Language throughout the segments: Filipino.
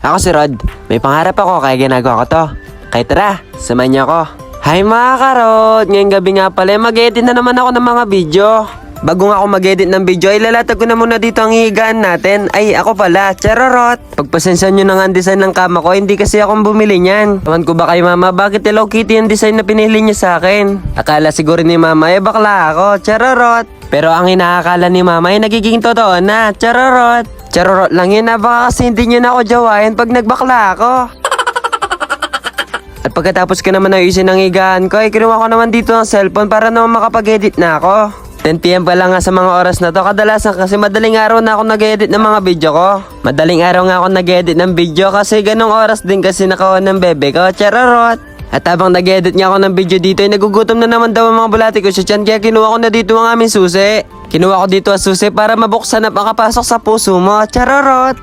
Ako si Rod. May pangarap ako kaya ginagawa ko to. Kaya tara, samahan niyo ako. Hi mga karod! Ngayong gabi nga pala, mag-edit na naman ako ng mga video. Bago nga ako mag-edit ng video, ilalatag ko na muna dito ang hihigaan natin. Ay, ako pala, chararot. Pagpasensya nyo na nga ang design ng kama ko, hindi kasi akong bumili niyan. Taman ko ba kay mama, bakit Hello Kitty yung design na pinili niya sa akin? Akala siguro ni mama, eh bakla ako, chararot. Pero ang inaakala ni mama ay nagiging totoo na, chararot. Chararot lang yun, baka kasi hindi nyo na ako jawain pag nagbakla ako. At pagkatapos ko naman ayusin ang higaan ko, ay kinuha ko naman dito ang cellphone para naman makapag-edit na ako. 10pm pa lang nga sa mga oras na to, kadalasan kasi madaling araw na ako nag-edit ng mga video ko. Madaling araw nga ako nag-edit ng video kasi ganong oras din kasi nakaon ng bebe ko, chararot. At habang nag-edit nga ako ng video dito, ay nagugutom na naman daw ang mga bulati ko sa tiyan, kaya kinuha ko na dito ang aming susi. Kinuha ko dito ang susi para mabuksan at makapasok sa puso mo, chararot.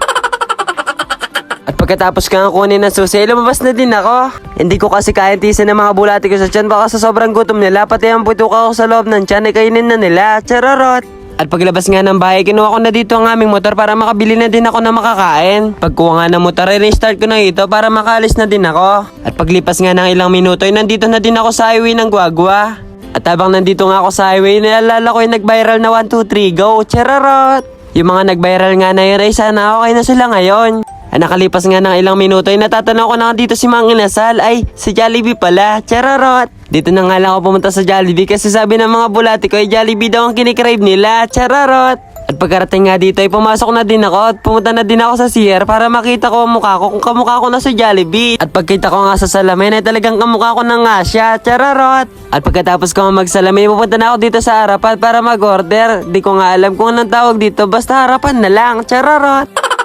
At pagkatapos ka nga kunin ng susi, lumabas na din ako. Hindi ko kasi kaya tiisin ng mga bulati ko sa tiyan baka sa sobrang gutom nila, pati ang putok ako sa loob ng tiyan, ay kainin na nila. Chararot! At paglabas nga ng bahay, kinuha ko na dito ang aming motor para makabili na din ako ng makakain. Pagkuha nga ng motor, ay restart ko na ito para makalis na din ako. At paglipas nga ng ilang minuto, ay nandito na din ako sa highway ng Guagua. Habang nandito nga ako sa highway, naalala ko yung nag-viral na 1, 2, 3, go! Chararot! Yung mga nag-viral nga na yun, ay sana okay na sila ngayon. Ay nakalipas nga ng ilang minuto ay natatanaw ko na dito si Mang Inasal. Ay, si Jollibee pala. Chararot! Dito na nga lang ako pumunta sa Jollibee kasi sabi ng mga bulati ko ay Jollibee daw ang kinikrave nila. Chararot! At pagkarating nga dito ay pumasok na din ako at pumunta na din ako sa CR para makita ko ang mukha ko kung kamukha ko na sa Jollibee. At pagkita ko nga sa salamin ay talagang kamukha ko na nga siya. Chararot! At pagkatapos ko magsalamin, pupunta na ako dito sa harapan para mag-order. Di ko nga alam kung anong tawag dito, basta harapan na lang. Chararot!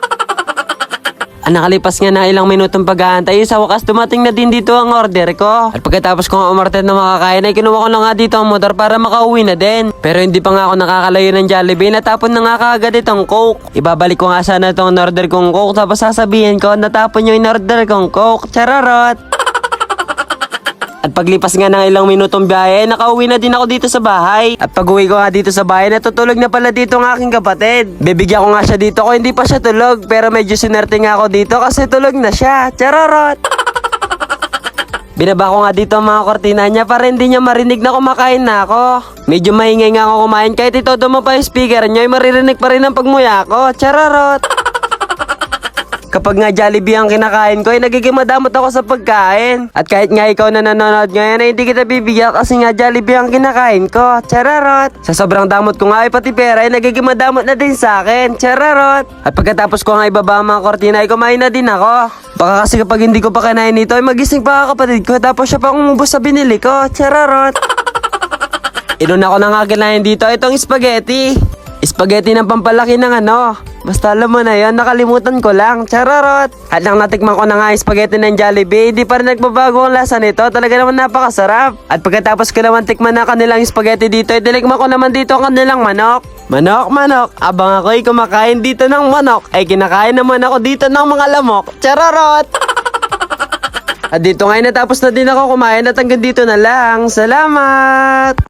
Ang nakalipas nga na ilang minutong pag-aantay, sa wakas dumating na din dito ang order ko. At pagkatapos kong umorder ng makakain ay kinuha ko na nga dito ang motor para makauwi na din. Pero hindi pa nga ako nakakalayo ng Jollibee, natapon na nga kaagad itong Coke. Ibabalik ko nga sana itong order kong Coke tapos sasabihin ko natapon yung in-order kong Coke. Chararot! At paglipas nga ng ilang minutong biyahe, nakauwi na din ako dito sa bahay. At pag uwi ko nga dito sa bahay, natutulog na pala dito ang aking kapatid. Bibigyan ko nga siya dito kung hindi pa siya tulog. Pero medyo sinerte nga ako dito kasi tulog na siya. Chararot! Binaba ko nga dito ang mga kortina niya para hindi niya marinig na kumakain na ako. Medyo maingay nga ako kumain kahit ito mo pa yung speaker niya maririnig pa rin ang pagmuya ko. Chararot! Kapag nga Jollibee ang kinakain ko, ay nagiging madamot ako sa pagkain. At kahit nga ikaw na nanonood ngayon, ay hindi kita bibigyan kasi nga Jollibee ang kinakain ko. Chararot! Sa sobrang damot ko nga, ay pati pera ay nagiging madamot na din sa akin. Chararot! At pagkatapos ko nga ibaba ang mga kortina, ay kumain na din ako. Baka kasi kapag hindi ko pa kinain ito, ay magising pa ang kapatid ko, tapos siya pa umubos sa binili ko. Chararot! Inuna ko na nga kinain dito itong spaghetti. Spaghetti ng pampalaki ng ano. Basta alam mo na yon, nakalimutan ko lang. Chararot! At nang natikman ko na nga spaghetti ng Jollibee, di pa rin nagbabago ang lasa nito. Talaga naman napakasarap. At pagkatapos ko naman tikman na kanilang spaghetti dito, idilikman ko naman dito ang kanilang manok. Manok, manok, abang ako'y kumakain dito ng manok, ay kinakain naman ako dito ng mga lamok. Chararot! At dito ngayon natapos na din ako kumain at hanggang dito na lang. Salamat!